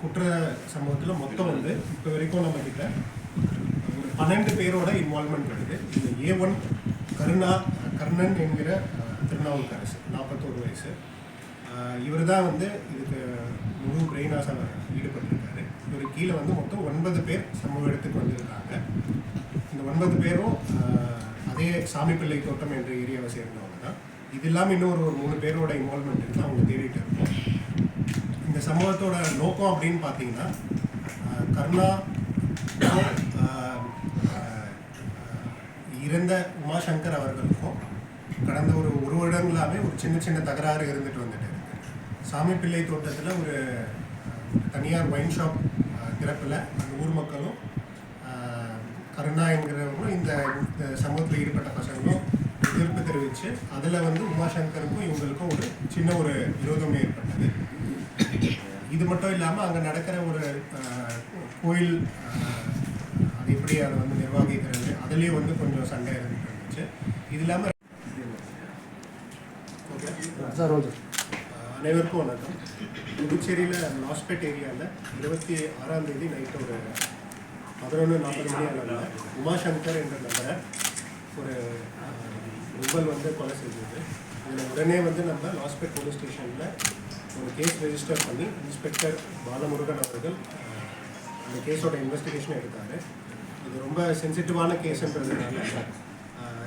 குற்ற சம்பவத்தில் மொத்தம் வந்து இப்போ வரைக்கும் நம்ம கிட்ட ஒரு பன்னெண்டு பேரோட இன்வால்மெண்ட் வருது. இந்த ஏ ஒன் கருணா கர்ணன் என்கிற திருநாவுக்கரசு நாற்பத்தோரு வயசு. இவர் தான் வந்து இதுக்கு முழு பிரெயினாக ஈடுபட்டிருக்காரு. இவர் கீழே வந்து மொத்தம் ஒன்பது பேர் சமூக இடத்துக்கு வந்திருக்காங்க. இந்த ஒன்பது பேரும் அதே சாமிப்பிள்ளை தோட்டம் என்ற ஏரியாவை சேர்ந்தவங்க தான். இது இல்லாமல் இன்னொரு ஒரு மூணு பேரோட இன்வால்மெண்ட் இருக்குது அவங்க தேடிட்டு இருக்கோம். இந்த சம்பவத்தோட நோக்கம் அப்படின்னு பார்த்தீங்கன்னா கர்ணா இறந்த உமாசங்கர் அவர்களுக்கும் கடந்த ஒரு ஒரு வருடங்களாவே ஒரு சின்ன சின்ன தகராறு இருந்துட்டு வந்துட்டு சாமி பிள்ளை தோட்டத்தில் ஒரு தனியார் ஒயின் ஷாப் திறப்பில் அந்த ஊர் மக்களும் கருணா என்கிறவங்களும் இந்த இந்த சமூகத்தில் ஈடுபட்ட பசங்களும் எதிர்ப்பு தெரிவித்து அதில் வந்து உமாசங்கருக்கும் இவங்களுக்கும் ஒரு சின்ன ஒரு விரோதம் ஏற்பட்டது. இது மட்டும் இல்லாமல் அங்கே நடக்கிற ஒரு கோயில் அது எப்படி அதை வந்து நிர்வகிக்கிறது அதுலேயும் வந்து கொஞ்சம் சண்டை இருந்துட்டு இருந்துச்சு. இது இல்லாமல் அனைவருக்கும் வணக்கம். புதுச்சேரியில் லாஸ்பேட் ஏரியாவில் இருபத்தி ஆறாம் தேதி நைட்டு ஒரு பதினொன்று நாற்பது மணி அளவில் உமாசங்கர் என்ற நபரை ஒரு கும்பல் வந்து கொலை செஞ்சது. இதில் உடனே வந்து நம்ம லாஸ்பேட் போலீஸ் ஸ்டேஷனில் ஒரு கேஸ் ரெஜிஸ்டர் பண்ணி இன்ஸ்பெக்டர் பாலமுருகன் அவர்கள் அந்த கேஸோட இன்வெஸ்டிகேஷன் எடுத்தார். இது ரொம்ப சென்சிட்டிவான கேஸுன்றதுனால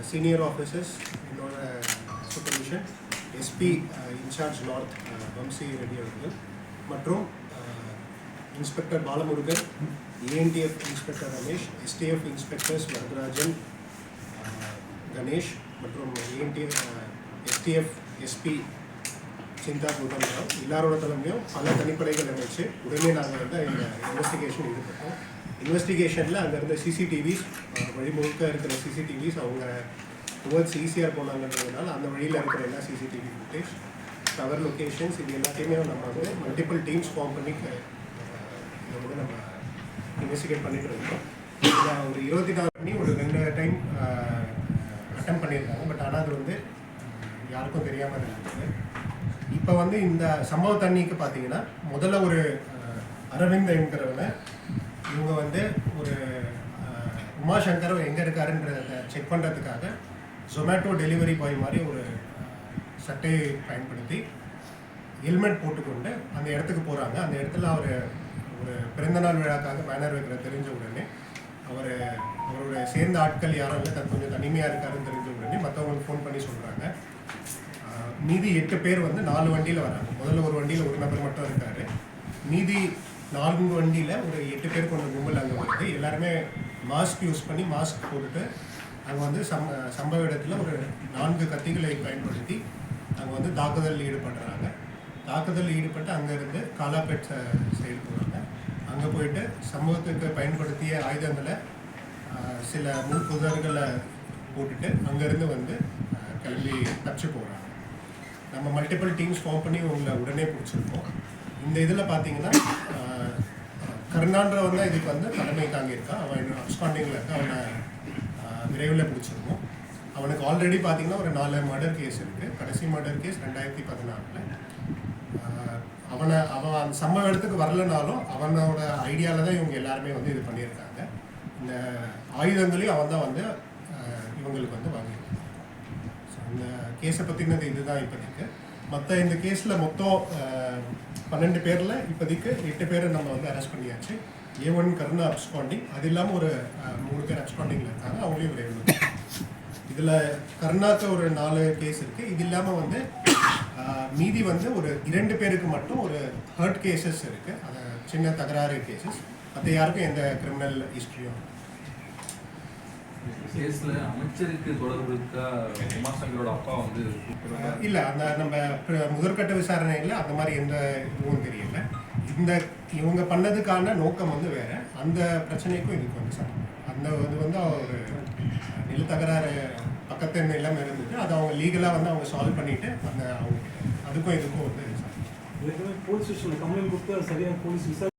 சீனியர் ஆஃபீஸர்ஸ் என்னோட supervision SP in charge north Vamsi Reddy அவர்கள் மற்றும் inspector Balamurugan ANTF inspector Ramesh STF inspectors Varadarajan Ganesh மற்றும் ஏஎன்டிஎஃப் எஸ்டிஎஃப் எஸ்பி சிந்தா கௌதம் எல்லாரோட தலைமையும் பல தனிப்படைகள் அமைச்சு உடனே நாங்கள் வந்து எங்கள் இன்வெஸ்டிகேஷன் ஈடுபட்டோம் இன்வெஸ்டிகேஷனில் அங்கே இருந்த சிசிடிவிஸ் வழி முழுக்க இருக்கிற சிசிடிவிஸ் அவங்க டுவர்ட்ஸ் ஈஸியாக போனாங்கன்றதுனால அந்த வழியில் இருக்கிற எல்லா சிசிடிவி ஃபுட்டேஜ் டவர் லொக்கேஷன்ஸ் இது எல்லாத்தையுமே நம்ம வந்து மல்டிபிள் டீம்ஸ் ஃபார்ம் பண்ணி இதை வந்து நம்ம இன்வெஸ்டிகேட் பண்ணிட்டு இருக்கோம். இதில் ஒரு இருபத்தி நாலு மணி ஒரு ரெண்டு டைம் அட்டம் பண்ணியிருக்காங்க. பட் ஆனால் அது வந்து யாருக்கும் தெரியாமல் இருந்தது. இப்போ வந்து இந்த சம்பவ தண்ணிக்கு பார்த்தீங்கன்னா முதல்ல ஒரு அரவிந்த் என்கிறவங்க இவங்க வந்து ஒரு உமாசங்கர் எங்கே இருக்காருன்றத செக் பண்ணுறதுக்காக ஜொமேட்டோ டெலிவரி பாய் மாதிரி ஒரு சட்டையை பயன்படுத்தி ஹெல்மெட் போட்டுக்கொண்டு அந்த இடத்துக்கு போகிறாங்க அந்த இடத்துல அவர் ஒரு பிறந்தநாள் விழாக்காக பேனர் வைக்கிற தெரிஞ்ச உடனே அவர் அவரோட சேர்ந்த ஆட்கள் யாரும் இல்லை தன் கொஞ்சம் தனிமையாக இருக்காருன்னு தெரிஞ்ச உடனே மற்றவங்களுக்கு ஃபோன் பண்ணி சொல்கிறாங்க மீதி எட்டு பேர் வந்து நாலு வண்டியில் வராங்க. முதல்ல ஒரு வண்டியில் ஒரு நபர் மட்டும் இருக்கார். மீதி நான்கு வண்டியில் ஒரு எட்டு பேர் கொண்ட கும்பல் அங்கே வருது. எல்லாருமே மாஸ்க் யூஸ் பண்ணி மாஸ்க் போட்டுட்டு அங்கே வந்து சம் சம்பவ இடத்துல ஒரு நான்கு கத்திகளை பயன்படுத்தி அங்கே வந்து தாக்குதலில் ஈடுபடுறாங்க. தாக்குதலில் ஈடுபட்டு அங்கேருந்து காலாப்பேட் செயல் போகிறாங்க அங்கே போயிட்டு சமூகத்துக்கு பயன்படுத்திய ஆயுதங்களை சில முள் புதர்களை போட்டுட்டு அங்கேருந்து வந்து கிளம்பி தப்பிச்சு போகிறாங்க நம்ம மல்டிபிள் டீம்ஸ் ஃபார்ம் பண்ணி உங்களை உடனே பிடிச்சிருக்கோம் இந்த இதில் பார்த்தீங்கன்னா ஆஹ், கருணான்றவன் தான் இதுக்கு வந்து தலைமை தாங்கியிருக்கான் அவன் அப்ஸ்காண்டிங்கில் இருக்க அவனை விரைவில் பிடிச்சிருக்கோம் அவனுக்கு ஆல்ரெடி பார்த்தீங்கன்னா ஒரு நாலு மர்டர் கேஸ் இருக்குது கடைசி மர்டர் கேஸ் ரெண்டாயிரத்தி பதினாலில் அவனை அவன் அந்த சம்பவ இடத்துக்கு வரலனாலும் அவனோட ஐடியாவில் தான் இவங்க எல்லாருமே வந்து இது பண்ணியிருக்காங்க. இந்த ஆயுதங்களையும் அவன் தான் வந்து இவங்களுக்கு வந்து வாங்கியிருக்கான் இந்த கேஸை பற்றினது இதுதான் இப்போதைக்கு. மற்ற இந்த கேஸில் மொத்தம் பன்னெண்டு பேரில் இப்போதைக்கு எட்டு பேரை நம்ம வந்து அரெஸ்ட் பண்ணியாச்சு. ஏ ஒன் கருணா அப்ஸ்காண்டிங் அது இல்லாமல் ஒரு மூணு பேர் அப்ஸ்காண்டிங்கில் இருக்காங்க. அவங்களையும் விரைவில் இதில் கருணாக்கு ஒரு நாலு கேஸ் இருக்குது இது இல்லாமல் வந்து மீதி வந்து ஒரு இரண்டு பேருக்கு மட்டும் ஒரு ஹர்ட் கேசஸ் இருக்குது அது சின்ன தகராறு கேசஸ் மற்ற யாருக்கும் எந்த கிரிமினல் ஹிஸ்ட்ரியும் கேஸ்ல அமைச்சருக்கு தொடர்பு இருக்கா உமாசங்கரோட அப்பா வந்து. இல்ல அந்த நம்ம முதற்கட்ட விசாரணையில் அந்த மாதிரி எந்த இதுவும் தெரியல. இந்த இவங்க பண்ணதுக்கான நோக்கம் வந்து வேற. அந்த பிரச்சனைக்கும் இதுக்கு வந்து சம்பந்தம் அந்த இது வந்து ஒரு நில தகராறு பக்கத்து நிலம் இருந்தது அதை அவங்க லீகலாக வந்து அவங்க சால்வ் பண்ணிட்டு அந்த அவங்க அதுக்கும் இதுக்கும் வந்து போலீஸ் ஸ்டேஷனில் கம்ப்ளைண்ட் கொடுத்து சரியாக போலீஸ் விசாரி